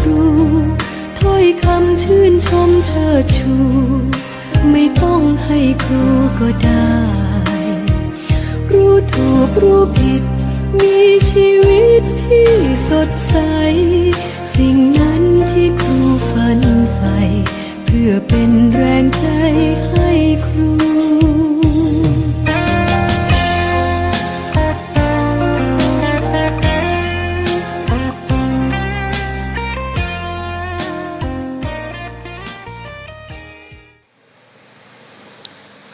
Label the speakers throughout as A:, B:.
A: ครู ถ้อยคำชื่นชมเชิดชู ไม่ต้องให้ครูก็ได้ รู้ถูกรู้ผิด มีชีวิตที่สดใส สิ่งนั้นที่ครูฝันใฝ่เพื่อเป็น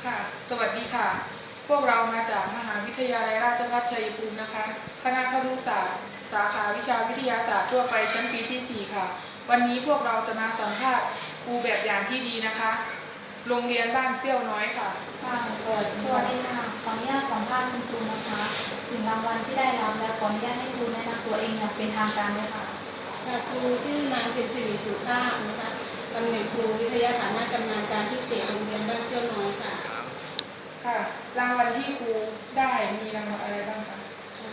A: ค่ะ
B: สวัสดีค่ะ พวกเรามาจากมหาวิทยาลัยราชภัฏชัยภูมินะคะ คณะครุศาสตร์ สาขาวิชาวิทยาศาสตร์ทั่วไปชั้นปีที่ 4 ค่ะ วันนี้พวกเราจะมาสัมภาษณ์ครูแบบอย่างที่ดีนะคะ โรงเรียนบ้านเซี่ยวน้อยค่ะ
C: ค่ะสวัสดีค่ะขออนุญาตสัมภาษณ์คุณครูนะคะ ถึงรางวัลที่ได้รับและขออนุญาตให้ครูแนะนำตัวเองอย่างเป็นทางการด้วยค่ะ
D: ค่ะครูชื่อนางเพ็ญศรีสุภาพนะคะตำแหน่งครูวิทยาฐานะชำนาญการพิเศษโรงเรียนบ้านเชี่ยวน้อยค่ะ
B: ค่ะ รางวัลที่ครูได้มีรางวัลอะไรบ้างคะ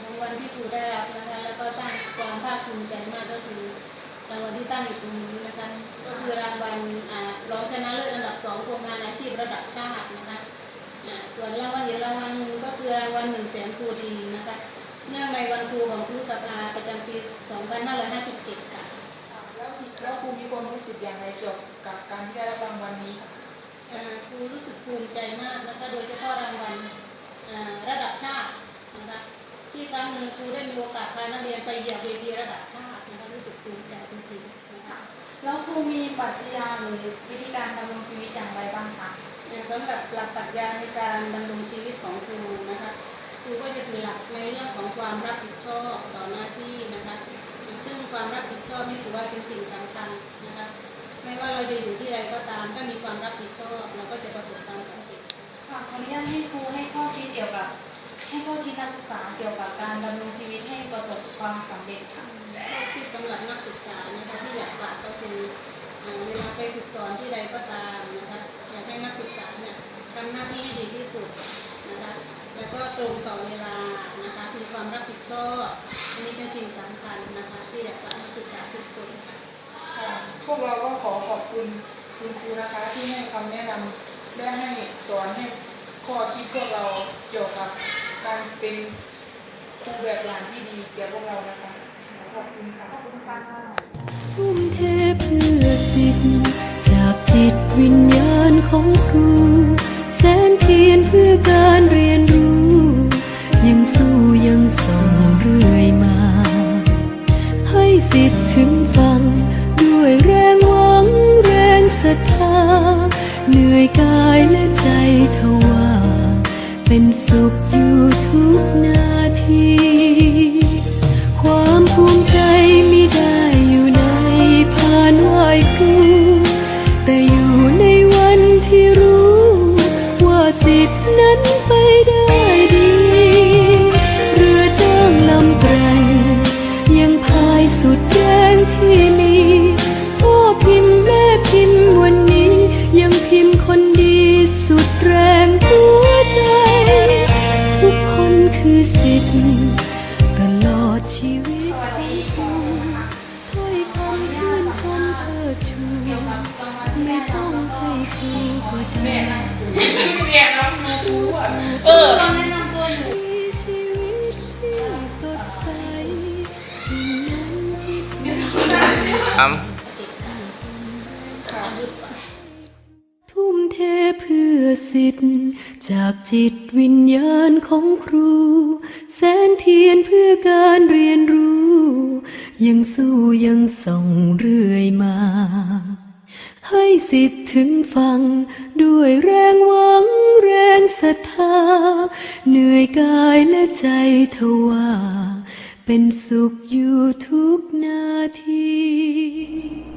D: รางวัลที่ครูได้รับนะคะแล้วก็สร้างความภาคภูมิใจมากก็คือรางวัลที่ตั้งอยู่ตรงนี้นะคะก็คือรางวัลอ่ารองชนะเลิศอันดับสองโครงงานอาชีพระดับชาตินะคะอ่าส่วนรางวัลอีกรางวัลหนึ่งก็คือรางวัลหนึ่งแสนครูดีนะคะเนื่องในวันครูของครูสภาประจำปี 2557 ค่ะ
B: แล้วที่แล้วครูมีความรู้สึกอย่างไรเกี่ยวกับการที่ได้รับรางวัลนี้ค่ะ
D: เอ่อ ครูรู้สึกภูมิใจมากนะคะโดยเฉพาะรางวัลระดับชาตินะคะที่ครั้งหนึ่งครูได้มีโอกาสพานักเรียนไปเหยียบเวทีระดับชาตินะคะรู้สึกภูมิใจจริงๆนะคะ
C: แล้วครูมีปรัชญาหรือวิธีการดำรงชีวิตอย่างไรบ้างคะ
D: อย่างสำหรับหลักปรัชญาในการดำรงชีวิตของครูนะคะครูก็จะถือหลักในเรื่องของความรับผิดชอบต่อหน้าที่นะคะซึ่งความรับผิดชอบนี่ถือว่าเป็นสิ่งสำคัญนะคะ ไม่ว่าเราจะอยู่ที่ใดก็ตาม ถ้ามีความรับผิดชอบ เราก็จะประสบความสำเร็จ
C: ค่ะขออนุญาตให้ครูให้ข้อคิดเกี่ยวกับ ให้ข้อคิดนักศึกษาเกี่ยวกับการดำรงชีวิตให้ประสบความสำเร็จค่ะ
D: ข้อคิดสำหรับนักศึกษานะคะที่อยากฝากก็คือเอ่อเวลาไปฝึกสอนที่ใดก็ตามนะคะอยากให้นักศึกษาเนี่ยทำหน้าที่ให้ดีที่สุดนะคะแล้วก็ตรงต่อเวลานะคะมีความรับผิดชอบอันนี้เป็นสิ่งสำคัญนะคะ
B: วกเราก็ขอขอบคุณคุณครูนะคะที่ให้คำแนะนำและให้สอนให้ข้อคิดพวกเราเกี่ยวกับการเป็นครูแบบอย่างที่ดีแก่พวกเรานะคะขอบคุณค่ะขอบคุณค่ะ
A: ทุ่มเทเพื่อสิทธิ์จากจิตวิญญาณของครูแสนเทียนเพื่อการเรียนรู้ ยังสู้ยังส่งเรื่อยมา ให้สิทธิ์ถึง นื่อยกายและใจทว่า เป็นสุขอยู่ทุกนาที ความภูมิใจมิได้อยู่ในผ่านไหวครูแต่อยู่ในวันที่รู้ ว่าสิทธินั้นเปไอะ
D: เออ
C: เราแนะนำตัวอยู่
A: มีชีวิตที่สดใสสิ่งนั้นที่ครู
E: ครับ
B: ค่ะ
A: ทุ่มเทเพื่อสิทธิ์จากจิตวิญญาณของครู แสนเทียนเพื่อการเรียนรู้ ยังสู้ยังส่องเรื่อยมา ให้สิทธิ์ถึงฟังด้วยแรงหวังแรงศรัทธา เหนื่อยกายและใจทว่า เป็นสุขอยู่ทุกนาที